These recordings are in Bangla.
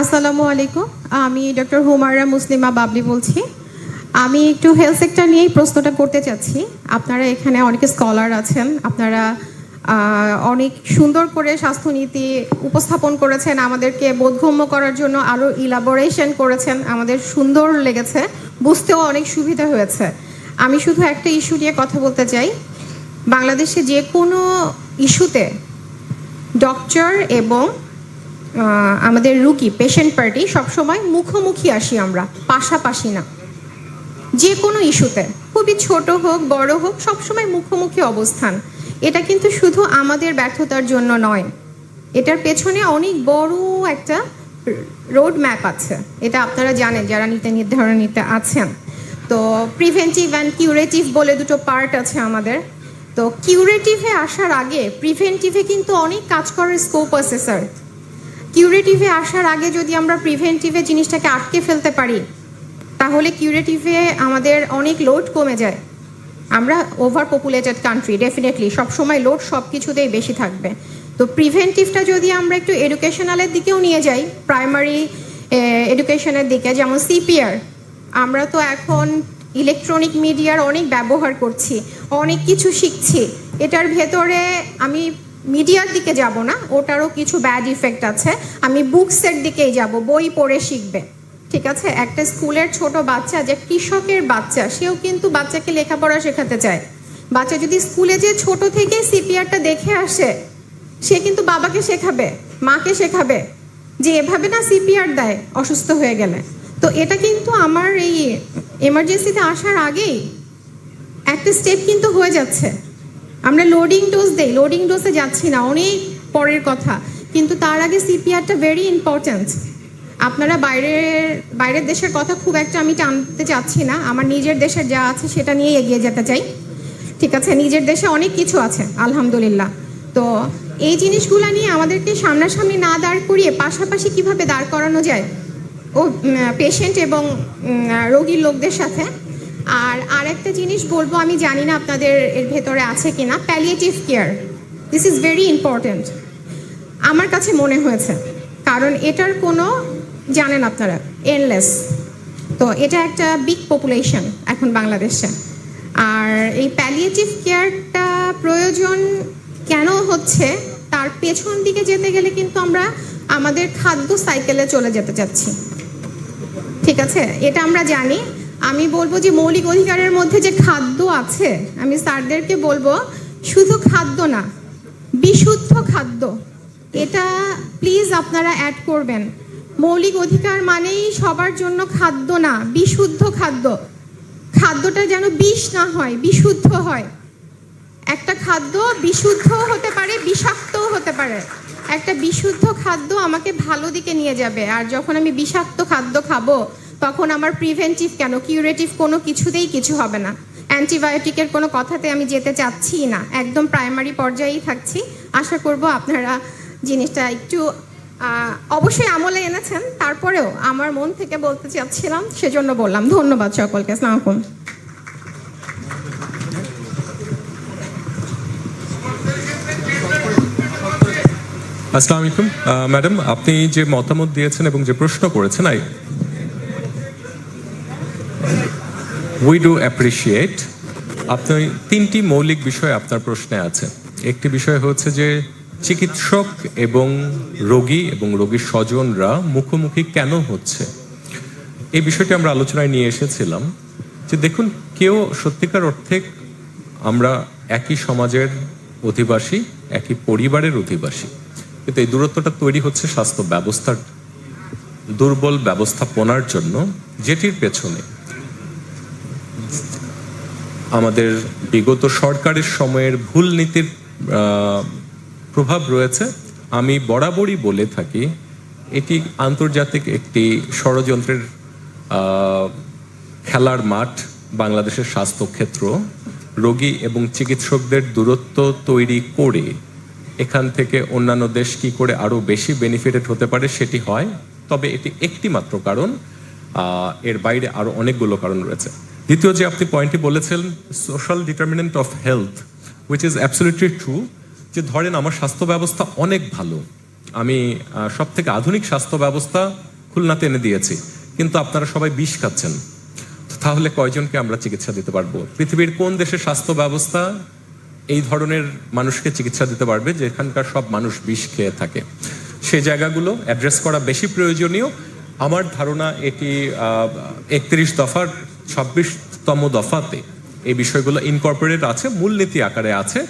আসসালামু আলাইকুম। আমি ডক্টর হুমায়রা মুসলিমা বাবলি বলছি। আমি একটু হেলথ সেক্টর নিয়েই প্রশ্নটা করতে চাচ্ছি। আপনারা এখানে অনেকে স্কলার আছেন। আপনারা অনেক সুন্দর করে স্বাস্থ্যনীতি উপস্থাপন করেছেন। আমাদেরকে বোধগম্য করার জন্য আরও ইলাবোরেশন করেছেন। আমাদের সুন্দর লেগেছে। বুঝতেও অনেক সুবিধা হয়েছে। আমি শুধু একটা ইস্যু নিয়ে কথা বলতে চাই। বাংলাদেশে যে কোনো ইস্যুতে ডক্টর এবং আমাদের রুকি পেশেন্ট পার্টি সবসময় মুখোমুখি আসি আমরা, পাশাপাশি না। যে কোনো ইস্যুতে, খুবই ছোট হোক, বড় হোক, সবসময় মুখোমুখি অবস্থান। এটা কিন্তু শুধু আমাদের ব্যর্থতার জন্য নয়, এটার পেছনে অনেক বড় একটা রোড ম্যাপ আছে, এটা আপনারা জানেন, যারা নিতে নির্ধারণ নিতে আছেন। তো প্রিভেন্টিভ অ্যান্ড কিউরেটিভ বলে দুটো পার্ট আছে আমাদের। তো কিউরেটিভে আসার আগে প্রিভেন্টিভে কিন্তু অনেক কাজ করার স্কোপ আছে স্যার কিউরেটিভে আসার আগে যদি আমরা প্রিভেন্টিভে জিনিসটাকে আটকে ফেলতে পারি, তাহলে কিউরেটিভে আমাদের অনেক লোড কমে যায়। আমরা ওভার পপুলেটেড কান্ট্রি ডেফিনেটলি সবসময় লোড সব কিছুতেই বেশি থাকবে। তো প্রিভেন্টিভটা যদি আমরা একটু এডুকেশনালের দিকেও নিয়ে যাই প্রাইমারি এডুকেশনের দিকে, যেমন সিপিআর আমরা তো এখন ইলেকট্রনিক মিডিয়ার অনেক ব্যবহার করছি, অনেক কিছু শিখছি। এটার ভেতরে আমি মিডিয়ার দিকে যাব না, ওটারও কিছু ব্যাড ইফেক্ট আছে। আমি বুকসের দিকেই যাব, বই পড়ে শিখবে, ঠিক আছে? একটা স্কুলের ছোট বাচ্চা, যে কৃষকের বাচ্চা, সেও কিন্তু বাচ্চাকে লেখাপড়া শেখাতে চায়। বাচ্চা যদি স্কুলে যে ছোট থেকে সিপিআরটা দেখে আসে, সে কিন্তু বাবাকে শেখাবে, মাকে শেখাবে, যে এভাবে না সিপিআর দেয়, অসুস্থ হয়ে গেলে। তো এটা কিন্তু আমার এই এমার্জেন্সিতে আসার আগেই একটা স্টেপ কিন্তু হয়ে যাচ্ছে। আমরা লোডিং ডোজ দেই লোডিং ডোজে যাচ্ছি না, অনেক পরের কথা। কিন্তু তার আগে সিপিআরটা ভেরি ইম্পর্ট্যান্ট আপনারা বাইরের বাইরের দেশের কথা খুব একটা আমি টানতে চাচ্ছি না, আমার নিজের দেশের যা আছে সেটা নিয়ে এগিয়ে যেতে চাই। ঠিক আছে, নিজের দেশে অনেক কিছু আছে, আলহামদুলিল্লাহ। তো এই জিনিসগুলো নিয়ে আমাদেরকে সামনাসামনি না দাঁড় করিয়ে পাশাপাশি কীভাবে দাঁড় করানো যায়, ও পেশেন্ট এবং রোগীর লোকদের সাথে আর আরেকটা জিনিস বলব, আমি জানি না আপনাদের এর ভেতরে আছে কিনা palliative care this is very important আমার কাছে মনে হয়েছে, কারণ এটার কোনো, জানেন আপনারা এনলেস তো এটা একটা বিগ পপুলেশন এখন বাংলাদেশে। আর এই প্যালিয়েটিভ কেয়ারটা প্রয়োজন কেন হচ্ছে, তার পেছন দিকে যেতে গেলে কিন্তু আমরা আমাদের খাদ্য সাইকেলে চলে যেতে চাচ্ছি। ঠিক আছে? এটা আমরা জানি। আমি বলব যে মৌলিক অধিকারের মধ্যে যে খাদ্য আছে, আমি স্যারদেরকে বলব শুধু খাদ্য না, বিশুদ্ধ খাদ্য, এটা প্লিজ আপনারা অ্যাড করবেন। মৌলিক অধিকার মানেই সবার জন্য খাদ্য না, বিশুদ্ধ খাদ্য। খাদ্যটা যেন বিষ না হয়, বিশুদ্ধ হয়। একটা খাদ্য বিশুদ্ধ হতে পারে, বিষাক্তও হতে পারে। একটা বিশুদ্ধ খাদ্য আমাকে ভালো দিকে নিয়ে যাবে, আর যখন আমি বিষাক্ত খাদ্য খাব তখন আমার প্রিভেন্টিভ কেন? কিউরেটিভ কোনো কিছুতেই কিছু হবে না। অ্যান্টিবায়োটিকের কোনো কথাতে আমি যেতে চাচ্ছি না। একদম প্রাইমারি পর্যায়েই থাকছি। আশা করব আপনারা জিনিসটা একটু অবশ্যই আমলে এনেছেন। তারপরেও আমার মন থেকে বলতে চাচ্ছিলাম, সেজন্য বললাম। ধন্যবাদ সকলকে। আসসালামু আসসালামু আলাইকুম। ম্যাডাম, আপনি যে মতামত দিয়েছেন এবং যে প্রশ্ন করেছেন, আই উই ডু অ্যাপ্রিসিয়েট আপনার তিনটি মৌলিক বিষয় আপনার প্রশ্নে আছে। একটি বিষয় হচ্ছে যে চিকিৎসক এবং রোগী এবং রোগীর স্বজনরা মুখোমুখি কেন হচ্ছে? এই বিষয়টি আমরা আলোচনায় নিয়ে এসেছিলাম যে দেখুন, কেউ সত্যিকার অর্থে আমরা একই সমাজের অধিবাসী, একই পরিবারের অধিবাসী। কিন্তু এই দূরত্বটা তৈরি হচ্ছে স্বাস্থ্য ব্যবস্থার দুর্বল ব্যবস্থাপনার জন্য, যেটির পেছনে আমাদের বিগত সরকারের সময়ের ভুল নীতির প্রভাব রয়েছে। আমি বরাবরই বলে থাকি, এটি আন্তর্জাতিক একটি ষড়যন্ত্রের খেলার মাঠ, বাংলাদেশের স্বাস্থ্যক্ষেত্র। রোগী এবং চিকিৎসকদের দূরত্ব তৈরি করে এখান থেকে অন্যান্য দেশ কি করে আরও বেশি বেনিফিটেড হতে পারে সেটি হয়। তবে এটি একটি মাত্র কারণ এর বাইরে আরও অনেকগুলো কারণ রয়েছে। দ্বিতীয় যে আপনি পয়েন্টটি বলেছেন social determinant of health which is absolutely true যে ধরেন আমার স্বাস্থ্য ব্যবস্থা অনেক ভালো। আমি সব থেকে আধুনিক স্বাস্থ্য ব্যবস্থা খুলনাতে এনে দিয়েছি, কিন্তু আপনারা সবাই বিষ খাচ্ছেন। তাহলে কয়জনকে আমরা চিকিৎসা দিতে পারব? পৃথিবীর কোন দেশের স্বাস্থ্য ব্যবস্থা এই ধরনের মানুষকে চিকিৎসা দিতে পারবে, যেখানকার সব মানুষ বিষ খেয়ে থাকে? সেই জায়গাগুলো অ্যাড্রেস করা বেশি প্রয়োজনীয়। আমার ধারণা এটি একত্রিশ দফার ছাব্বিশতম দফাতে এই বিষয়গুলো ইনকর্পোরেট আছে মূলনীতি আকারে আছে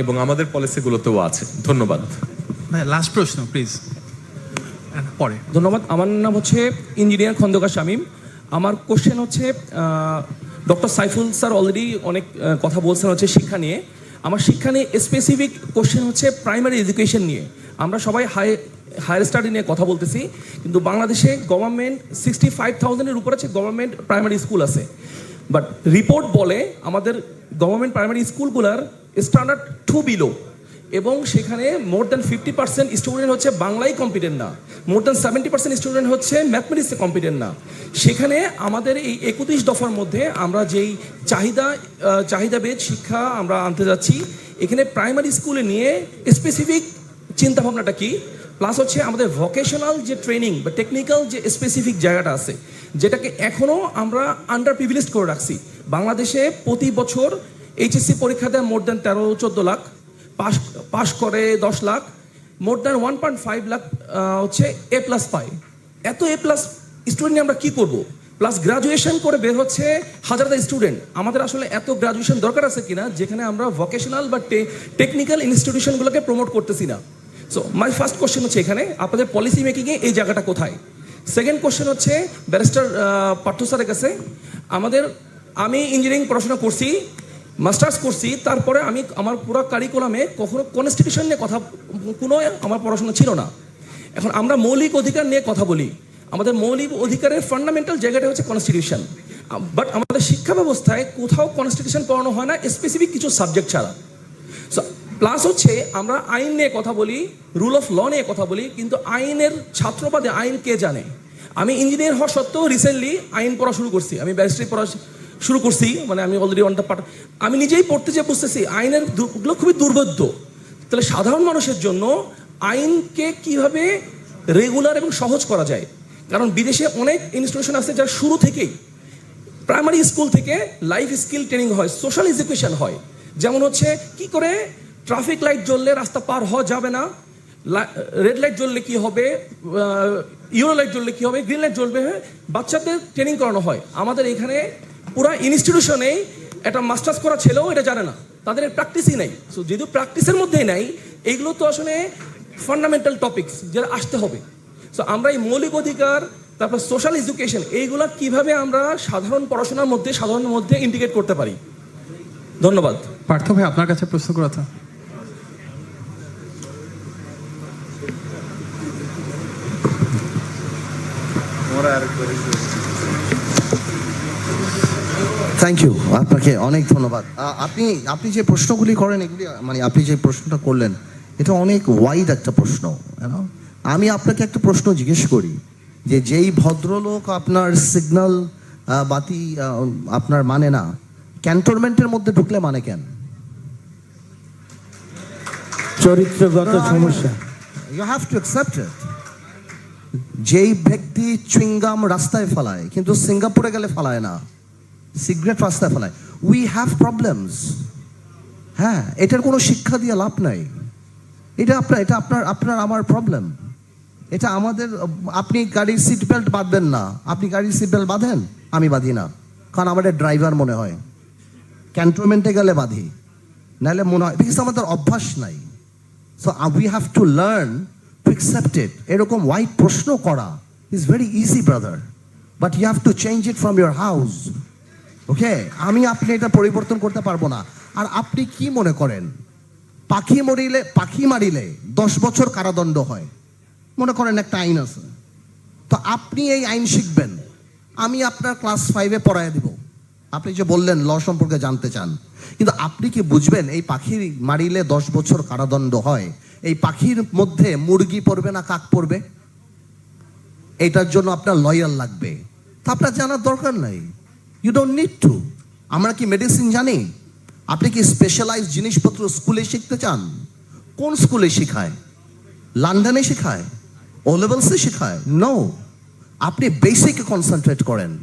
এবং আমাদের পলিসিগুলোতেও আছে। ধন্যবাদ। লাস্ট প্রশ্ন প্লিজ পরে। ধন্যবাদ। আমার নাম হচ্ছে ইঞ্জিনিয়ার খন্দকার শামীম। আমার কোশ্চেন হচ্ছে ডক্টর সাইফুল স্যার অলরেডি অনেক কথা বলছেন হচ্ছে শিক্ষা নিয়ে। আমার শিক্ষা নিয়ে স্পেসিফিক কোশ্চেন হচ্ছে প্রাইমারি এডুকেশন নিয়ে। আমরা সবাই হাই হায়ার স্টাডি নিয়ে কথা বলতেছি, কিন্তু বাংলাদেশে গভর্নমেন্ট সিক্সটি ফাইভ থাউজেন্ডের উপর আছে গভর্নমেন্ট প্রাইমারি স্কুল আছে। বাট রিপোর্ট বলে আমাদের গভর্নমেন্ট প্রাইমারি স্কুলগুলোর স্ট্যান্ডার্ড টু বিলো এবং সেখানে more than fifty percent student হচ্ছে বাংলায় কম্পিটেন্ট না। More than seventy percent student হচ্ছে ম্যাথমেটিক্সে কম্পিটেন্ট না। সেখানে আমাদের এই একত্রিশ দফার মধ্যে আমরা যেই চাহিদা চাহিদাবেদ শিক্ষা আমরা আনতে যাচ্ছি, এখানে প্রাইমারি স্কুলে নিয়ে স্পেসিফিক চিন্তাভাবনাটা কি? প্লাস হচ্ছে আমাদের ভোকেশনাল যে ট্রেনিং বা টেকনিক্যাল যে স্পেসিফিক জায়গাটা আছে, যেটাকে এখনও আমরা আন্ডার প্রিভিলেজ করে রাখছি। বাংলাদেশে প্রতি বছর এইচএসসি পরীক্ষা দেয় মোর দ্যান তেরো, চোদ্দ লাখ পাস পাস করে দশ lakh more than one point five lakh হচ্ছে এ প্লাস পায়। এত এ প্লাস স্টুডেন্ট আমরা কি করব? প্লাস গ্রাজুয়েশন করে বের হচ্ছে হাজার স্টুডেন্ট আমাদের আসলে এত গ্রাজুয়েশন দরকার আছে কিনা, যেখানে আমরা ভোকেশনাল বা টেকনিক্যাল ইনস্টিটিউশনগুলোকে প্রমোট করতেছি না। সো মাই ফার্স্ট কোশ্চেন হচ্ছে এখানে, আপনাদের পলিসি মেকিংয়ে এই জায়গাটা কোথায়? সেকেন্ড কোশ্চেন হচ্ছে ব্যারিস্টার পার্থ স্যারের কাছে, আমাদের, আমি ইঞ্জিনিয়ারিং পড়াশোনা করছি মাস্টার্স করছি, তারপরে আমি আমার পুরো কারিকুলামে কখনো কনস্টিটিউশন নিয়ে কথা, কোনো আমার পড়াশোনা ছিল না। এখন আমরা মৌলিক অধিকার নিয়ে কথা বলি। আমাদের মৌলিক অধিকারের ফান্ডামেন্টাল জায়গাটা হচ্ছে কনস্টিটিউশন বাট আমাদের শিক্ষা ব্যবস্থায় কোথাও কনস্টিটিউশন পড়ানো হয় না স্পেসিফিক কিছু সাবজেক্ট ছাড়া। প্লাস হচ্ছে আমরা আইন নিয়ে কথা বলি রুল অফ ল নিয়ে কথা বলি, কিন্তু আইনের ছাত্রবাদে আইন কে জানে? আমি ইঞ্জিনিয়ার হওয়া সত্ত্বেও রিসেন্টলি আইন পড়া শুরু করছি। আমি ব্যারিস্ট্রি পড়া শুরু করছি মানে আমি অলরেডি অনটা পাঠ আমি নিজেই পড়তে যে বুঝতেছি, আইনেরগুলো খুবই দুর্বোধ্য। তাহলে সাধারণ মানুষের জন্য আইনকে কীভাবে রেগুলার এবং সহজ করা যায়? কারণ বিদেশে অনেক ইনস্টিটিউশন আছে যা শুরু থেকেই প্রাইমারি স্কুল থেকে লাইফ স্কিল ট্রেনিং হয় সোশ্যাল এডুকেশন হয়। যেমন হচ্ছে, কি করে ট্রাফিক লাইট জ্বললে রাস্তা পার হওয়া যাবে না। রেড লাইট জ্বললে কি হবে? ইউরো লাইট জ্বললে কি হবে? গ্রিন লাইট জ্বলবে? বাচ্চাদের ট্রেনিং করানো হয়। আমাদের এখানে পুরো ইনস্টিটিউশনেই একটা মাস্টার্স করা ছেলেও এটা জানে না। তাদের প্র্যাকটিসই নাই। সো যেহেতু প্র্যাকটিসের মধ্যেই নাই এইগুলো তো আসলে ফান্ডামেন্টাল টপিকস যেটা আসতে হবে। সো আমরা এই মৌলিক অধিকার, তারপর সোশ্যাল এডুকেশন এইগুলো কীভাবে আমরা সাধারণ পড়াশোনার মধ্যে, সাধারণের মধ্যে ইন্টিগ্রেট করতে পারি? ধন্যবাদ। পার্থ ভাই, আপনার কাছে প্রশ্ন করা থ্যাংক ইউ আপনাকে অনেক ধন্যবাদ। আপনি আপনি যে প্রশ্নগুলি করেন এগুলি মানে আপনি যে প্রশ্নটা করলেন এটা অনেক ওয়াইড একটা প্রশ্ন আমি আপনাকে একটা প্রশ্ন জিজ্ঞেস করি যে যেই ভদ্রলোক আপনার সিগন্যাল বাতি আপনার মানে না ক্যান্টনমেন্টের মধ্যে ঢুকলে মানে কেন? চরিত্রগত সমস্যা। You have to accept it যেই ব্যক্তি চুইংগাম রাস্তায় ফেলায়, কিন্তু সিঙ্গাপুরে গেলে ফেলায় না, সিগারেট রাস্তায় ফেলায়। উই হ্যাভ প্রবলেমস হ্যাঁ এটার কোনো শিক্ষা দিয়ে লাভ নাই। এটা আপনার এটা আপনার আপনার আমার প্রবলেম এটা আমাদের, আপনি গাড়ির সিট বেল্ট বাঁধবেন না। আপনি গাড়ির সিট বেল্ট বাঁধেন, আমি বাঁধি না। কারণ আমাদের ড্রাইভার মনে হয়। ক্যান্টনমেন্টে গেলে বাঁধি। নাহলে মনে হয় বিকজ আমাদের অভ্যাস নাই। So we have to learn to accept it এরকম হোয়াইট প্রশ্ন করা is very easy brother but you have to change it from your house okay আমি, আপনি এটা পরিবর্তন করতে পারব না। আর আপনি কি মনে করেন? পাখি মরিলে, পাখি মারিলে দশ বছর কারাদণ্ড হয়। মনে করেন একটা আইন আছে। তো আপনি এই আইন শিখবেন। আমি আপনার ক্লাস ফাইভে পড়ায় দিব। আপনি যে বললেন, ল সম্পর্কে জানতে চান। কিন্তু আপনি কি বুঝবেন, এই পাখি মারিলে দশ বছর কারাদণ্ড হয়? এই পাখির মধ্যে মুরগি পড়বে না কাক পড়বে? এটার জন্য আপনার লয়াল লাগবে। তা আপনার জানার দরকার নাই। ইউ ডোন্ট নিড টু আমরা কি মেডিসিন জানি? আপনি কি স্পেশালাইজ জিনিসপত্র স্কুলে শিখতে চান? কোন স্কুলে শেখায়? লন্ডনে শেখায়? ও লেভেলসে শেখায়? নো আপনি বেসিকে কনসেন্ট্রেট করেন।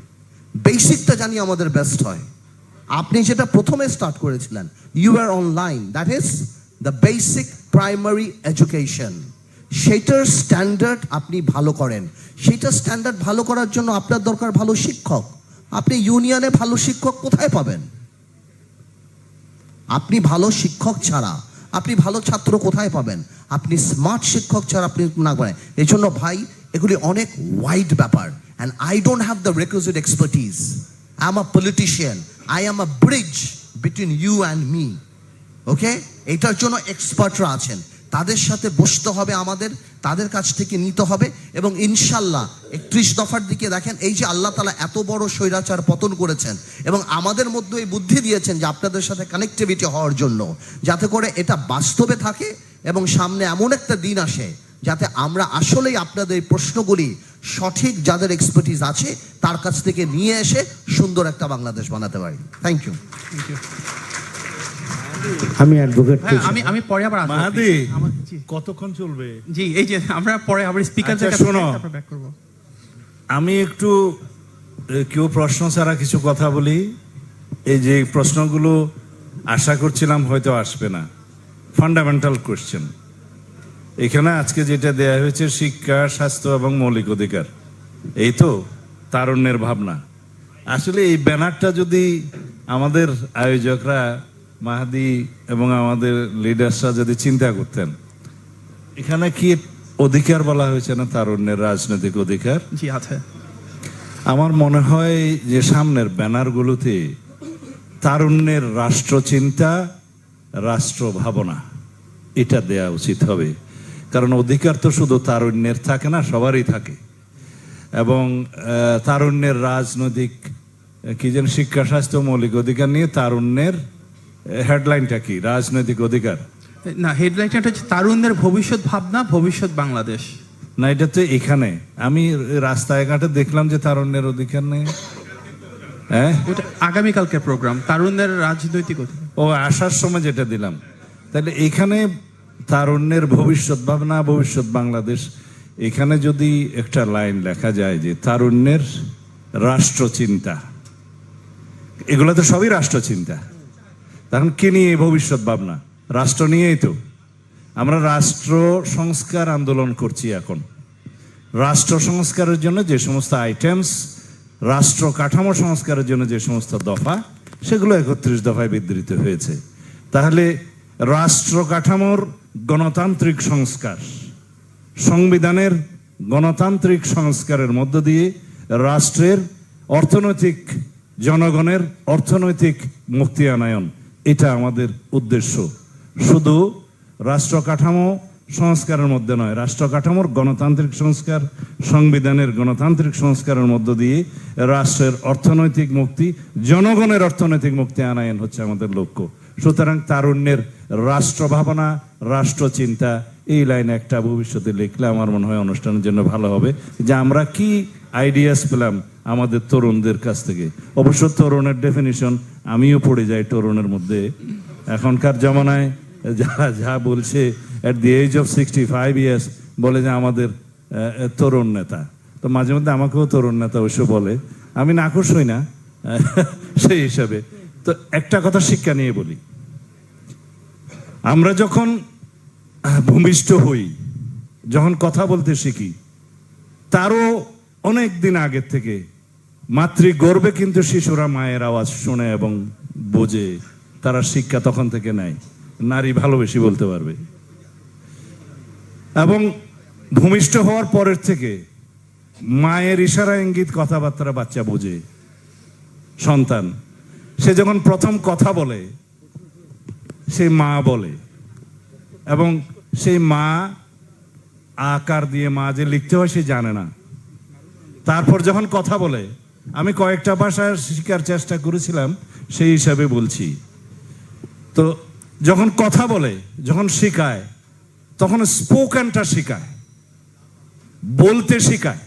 বেসিকটা জানি আমাদের বেস্ট হয়। আপনি যেটা প্রথমে স্টার্ট করেছিলেন you are online that is the basic primary education সেটার স্ট্যান্ডার্ড আপনি ভালো করেন। সেটা স্ট্যান্ডার্ড ভালো করার জন্য আপনার দরকার ভালো শিক্ষক। আপনি ইউনিয়নে ভালো শিক্ষক কোথায় পাবেন? আপনি ভালো শিক্ষক ছাড়া, আপনি ভালো ছাত্র কোথায় পাবেন? আপনি স্মার্ট শিক্ষক ছাড়া আপনি না করেন। এই জন্য ভাই এগুলি অনেক ওয়াইড ব্যাপার and I don't have the requisite expertise I am a politician I am a bridge between you and me okay এটার জন্য এক্সপার্টরা আছেন। তাদের সাথে বসতে হবে আমাদের, তাদের কাছ থেকে নিতে হবে, এবং ইনশাল্লাহ একত্রিশ দফার দিকে দেখেন, এই যে আল্লাহ তালা এত বড় স্বৈরাচার পতন করেছেন, এবং আমাদের মধ্যে এই বুদ্ধি দিয়েছেন যে আপনাদের সাথে কানেক্টিভিটি হওয়ার জন্য, যাতে করে এটা বাস্তবে থাকে এবং সামনে এমন একটা দিন আসে যাতে আমরা আসলেই আপনাদের প্রশ্নগুলি সঠিক যাদের এক্সপার্টিস আছে তার কাছ থেকে নিয়ে এসে সুন্দর একটা বাংলাদেশ বানাতে পারি। থ্যাংক ইউ আমি অ্যাডভোকেট হ্যাঁ, আমি আমি পরে আবার আসব। মাহাদি কতক্ষণ চলবে? জি এই যে আমরা পরে আবার স্পিকার আচ্ছা, শোনো। আমি একটু কেউ প্রশ্ন ছাড়া কিছু কথা বলি। এই যে প্রশ্নগুলো আশা করছিলাম হয়তো আসবে না। ফান্ডামেন্টাল কোশ্চেন এখানে আজকে যেটা দেয়া হয়েছে শিক্ষা স্বাস্থ্য এবং মৌলিক অধিকার। এই তো তারুণ্যের ভাবনা। আসলে এই ব্যানারটা যদি আমাদের আয়োজকরা মাহাদি এবং আমাদের লিডার্সরা যদি চিন্তা করতেন এখানে কি অধিকার বলা হয়েছে না তারুণ্যের রাজনৈতিক অধিকার? জি আছে। আমার মনে হয় যে সামনের ব্যানারগুলোতে তারুণ্যের রাষ্ট্রচিন্তা রাষ্ট্র ভাবনা এটা দেয়া উচিত হবে। কারণ অধিকার তো শুধু তারুণ্যের থাকে না সবারই থাকে। এবং তারুণ্যের রাজনৈতিক কি যেন শিক্ষা স্বাস্থ্য মৌলিক অধিকার নিয়ে তারুণ্যের হেডলাইনটা কি? রাজনৈতিক অধিকার। না হেডলাইনটা হচ্ছে তারুণদের ভবিষ্যৎ ভাবনা ভবিষ্যৎ বাংলাদেশ। না এটা তো এখানে। আমি রাস্তায় ঘাটে দেখলাম যে তারুণ্যের অধিকার নেই। হ্যাঁ? ওটা আগামীকালকের প্রোগ্রাম তারুণদের রাজনৈতিক অধিকার। ও আসার সময় যেটা দিলাম। তাহলে এখানে তারুণ্যের ভবিষ্যৎ ভাবনা ভবিষ্যৎ বাংলাদেশ, এখানে যদি একটা লাইন লেখা যায় যে তারুণ্যের রাষ্ট্রচিন্তা, এগুলো তো সবই রাষ্ট্রচিন্তা। তখন কি নিয়ে ভবিষ্যৎ ভাবনা? রাষ্ট্র নিয়েই তো। আমরা রাষ্ট্র সংস্কার আন্দোলন করছি এখন। রাষ্ট্র সংস্কারের জন্য যে সমস্ত আইটেমস রাষ্ট্র কাঠামো সংস্কারের জন্য যে সমস্ত দফা, সেগুলো একত্রিশ দফায় বিধৃত হয়েছে। তাহলে রাষ্ট্র কাঠামোর গণতান্ত্রিক সংস্কার। সংবিধানের গণতান্ত্রিক সংস্কারের মধ্য দিয়ে রাষ্ট্রের অর্থনৈতিক জনগণের অর্থনৈতিক মুক্তি আনায়ন এটা আমাদের উদ্দেশ্য। শুধু রাষ্ট্র কাঠামো সংস্কারের মধ্যে নয় রাষ্ট্র কাঠামোর গণতান্ত্রিক সংস্কার, সংবিধানের গণতান্ত্রিক সংস্কারের মধ্য দিয়ে রাষ্ট্রের অর্থনৈতিক মুক্তি, জনগণের অর্থনৈতিক মুক্তি আনায়ন হচ্ছে আমাদের লক্ষ্য। সুতরাং তারুণ্যের রাষ্ট্র ভাবনা, রাষ্ট্র চিন্তা, এই লাইনে একটা ভবিষ্যতে লিখলে আমার মনে হয় অনুষ্ঠানের জন্য ভালো হবে যে আমরা কি আইডিয়াস পেলাম আমাদের তরুণদের কাছ থেকে। অবশ্য তরুণের ডেফিনিশন আমিও পড়ে যাই তরুণের মধ্যে। এখনকার জমানায় যারা যা বলছে at the age of sixty five years বলে যে আমাদের তরুণ নেতা। তো মাঝে মধ্যে আমাকেও তরুণ নেতা অবশ্য বলে। আমি নাকশ হই না সেই হিসাবে। তো একটা কথা শিক্ষা নিয়ে বলি। আমরা যখন ভূমিষ্ঠ হই, যখন কথা বলতে শিখি, তারও অনেক দিন আগের থেকে মাতৃ গর্বে কিন্তু শিশুরা মায়ের আওয়াজ শুনে এবং বোঝে, তারা শিক্ষা তখন থেকে নেয়। নারী ভালোবেসি বলতে পারবে। এবং ভূমিষ্ঠ হওয়ার পরের থেকে মায়ের ইশারা ইঙ্গিত কথাবার্তা বাচ্চা বোঝে। সন্তান, সে যখন প্রথম কথা বলে সে মা বলে। এবং সেই মা আকার দিয়ে মা যে লিখতে হয় সে জানে না। তারপর যখন কথা বলে, আমি কয়েকটা ভাষা শেখার চেষ্টা করেছিলাম, সেই হিসাবে বলছি। তো যখন কথা বলে, যখন শেখায়, তখন স্পোকেনটা শেখায়, বলতে শেখায়।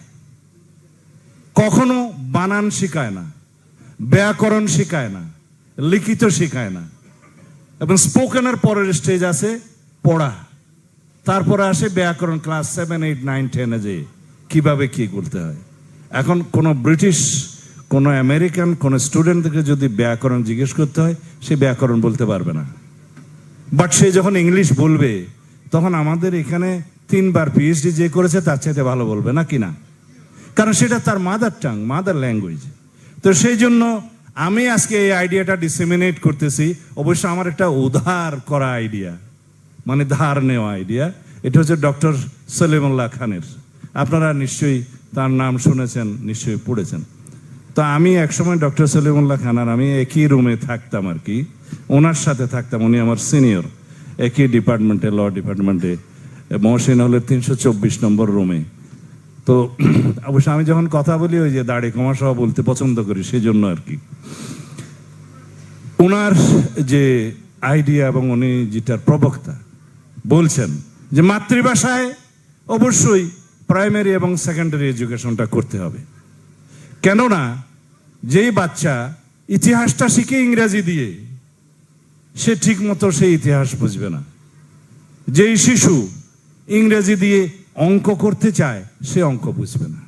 কখনো বানান শেখায় না, ব্যাকরণ শেখায় না, লিখিত শেখায় না। এবং স্পোকেনের পরের স্টেজ আছে পড়া। তারপরে আসে ব্যাকরণ ক্লাস সেভেন এইট নাইন টেনে যে কীভাবে কি করতে হয়। এখন কোনো ব্রিটিশ, কোনো আমেরিকান কোনো স্টুডেন্টকে যদি ব্যাকরণ জিজ্ঞেস করতে হয়, সে ব্যাকরণ বলতে পারবে না। বাট সে যখন ইংলিশ বলবে, তখন আমাদের এখানে তিনবার পিএইচডি যে করেছে, তার চাইতে ভালো বলবে না কি না? কারণ সেটা তার মাদার টাং মাদার ল্যাঙ্গুয়েজ তো সেই জন্য আমি আজকে এই আইডিয়াটা ডিসেমিনেট করতেছি। অবশ্য আমার একটা উধার করা আইডিয়া মানে ধার নেওয়া আইডিয়া এটা হচ্ছে ডক্টর সলিমুল্লাহ খানের। আপনারা নিশ্চয়ই তার নাম শুনেছেন, নিশ্চয়ই পড়েছেন। তো আমি একসময় ডক্টর সলিমুল্লাহ খান আর আমি একই রুমে থাকতাম আর কি। ওনার সাথে থাকতাম, উনি আমার সিনিয়র একই ডিপার্টমেন্টে ল ডিপার্টমেন্টে মহসিন হলের তিনশো চব্বিশ নম্বর রুমে তো অবশ্য আমি যখন কথা বলি ওই যে দাড়ি কমা সহ বলতে পছন্দ করি সেই জন্য আর কি। ওনার যে আইডিয়া এবং উনি যেটার প্রবক্তা বলছেন যে মাতৃভাষায় অবশ্যই প্রাইমারি এবং সেকেন্ডারি এডুকেশনটা করতে হবে। কেননা যেই বাচ্চা ইতিহাসটা শিখে ইংরেজি দিয়ে, সে ঠিক মতো সেই ইতিহাস বুঝবে না। যেই শিশু ইংরেজি দিয়ে অঙ্ক করতে চায়, সে অঙ্ক বুঝবে না।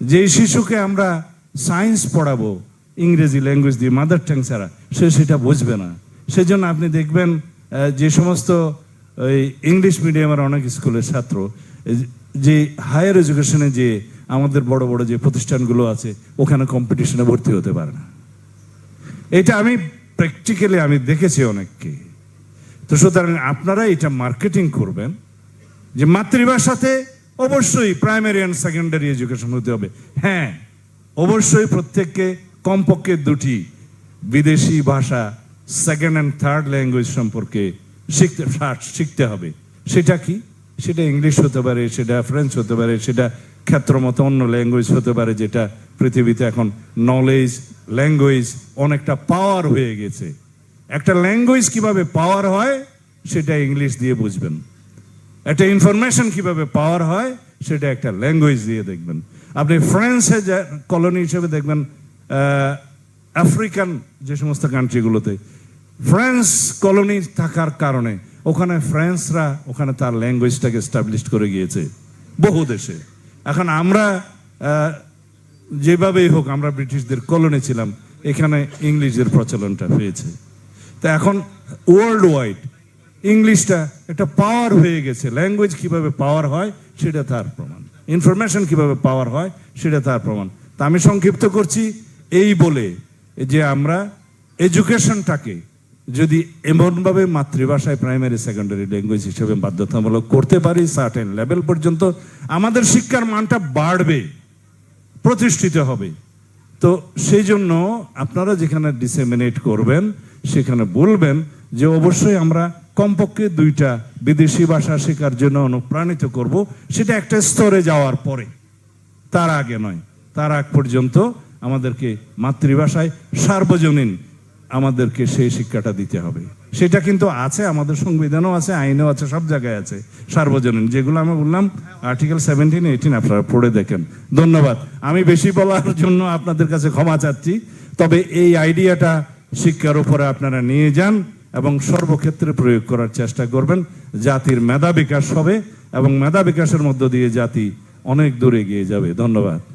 যেই শিশুকে আমরা সায়েন্স পড়াবো, ইংরেজি ল্যাঙ্গুয়েজ দিয়ে মাদার টাং ছাড়া, সে সেটা বুঝবে না। সেজন্য আপনি দেখবেন যে সমস্ত, ওই ইংলিশ মিডিয়ামের অনেক স্কুলের ছাত্র যে হায়ার এডুকেশনে যে আমাদের বড় বড় যে প্রতিষ্ঠানগুলো আছে, ওখানে কম্পিটিশনে ভর্তি হতে পারে না। এটা আমি প্র্যাকটিক্যালি আমি দেখেছি অনেককে। তো সুতরাং আপনারা এটা মার্কেটিং করবেন যে মাতৃভাষাতে অবশ্যই প্রাইমারি অ্যান্ড সেকেন্ডারি এডুকেশন হতে হবে। হ্যাঁ অবশ্যই প্রত্যেককে কমপক্ষে দুটি বিদেশি ভাষা সেকেন্ড অ্যান্ড থার্ড ল্যাঙ্গুয়েজ সম্পর্কে শিখতে শিখতে হবে। সেটা কি? সেটা ইংলিশ হতে পারে, সেটা ফ্রেঞ্চ হতে পারে, সেটা ক্ষেত্রমতো অন্য ল্যাঙ্গুয়েজ হতে পারে, যেটা পৃথিবীতে এখন নলেজ ল্যাঙ্গুয়েজ অনেকটা পাওয়ার হয়ে গেছে। একটা ল্যাঙ্গুয়েজ কীভাবে পাওয়ার হয়, সেটা ইংলিশ দিয়ে বুঝবেন। একটা ইনফরমেশন কীভাবে পাওয়ার হয়, সেটা একটা ল্যাঙ্গুয়েজ দিয়ে দেখবেন। আপনি ফ্রান্সে কলোনি হিসেবে দেখবেন আফ্রিকান যে সমস্ত কান্ট্রিগুলোতে ফ্রান্স কলোনি থাকার কারণে ওখানে ফ্রান্সরা ওখানে তার ল্যাঙ্গুয়েজটাকে এস্টাবলিশ করে গিয়েছে, বহু দেশে। এখন আমরা যেভাবেই হোক, আমরা ব্রিটিশদের কলোনি ছিলাম, এখানে ইংলিশের প্রচলনটা পেয়েছে তা এখন ওয়ার্ল্ড ওয়াইড ইংলিশটা একটা পাওয়ার হয়ে গেছে। ল্যাঙ্গুয়েজ কীভাবে পাওয়ার হয়, সেটা তার প্রমাণ। ইনফরমেশন কীভাবে পাওয়ার হয়, সেটা তার প্রমাণ। তা আমি সংক্ষিপ্ত করছি। এই বলে যে আমরা এডুকেশনটাকে যদি এমনভাবে মাতৃভাষায় প্রাইমারি সেকেন্ডারি ল্যাঙ্গুয়েজ হিসেবে বাধ্যতামূলক করতে পারি সার্টেন লেভেল পর্যন্ত আমাদের শিক্ষার মানটা বাড়বে, প্রতিষ্ঠিত হবে। তো সেই জন্য আপনারা যেখানে ডিসেমিনেট করবেন, সেখানে বলবেন যে অবশ্যই আমরা কমপক্ষে দুইটা বিদেশি ভাষা শেখার জন্য অনুপ্রাণিত করব। সেটা একটা স্তরে যাওয়ার পরে। তার আগে নয়। তার আগ পর্যন্ত আমাদেরকে মাতৃভাষায় সার্বজনীন আমাদেরকে সেই শিক্ষাটা দিতে হবে। সেটা কিন্তু আছে, আমাদের সংবিধানও আছে, আইনও আছে, সব জায়গায় আছে। সার্বজনীন। যেগুলো আমি বললাম, আর্টিকেল সেভেন্টিন, এইটিন, আপনারা পড়ে দেখেন। ধন্যবাদ। আমি বেশি বলার জন্য আপনাদের কাছে ক্ষমা চাচ্ছি। তবে এই আইডিয়াটা শিক্ষার উপরে আপনারা নিয়ে যান। এবং সর্বক্ষেত্রে প্রয়োগ করার চেষ্টা করবেন। জাতির মেধা বিকাশ হবে এবং মেধা বিকাশের মধ্য দিয়ে জাতি অনেক দূরে এগিয়ে যাবে। ধন্যবাদ।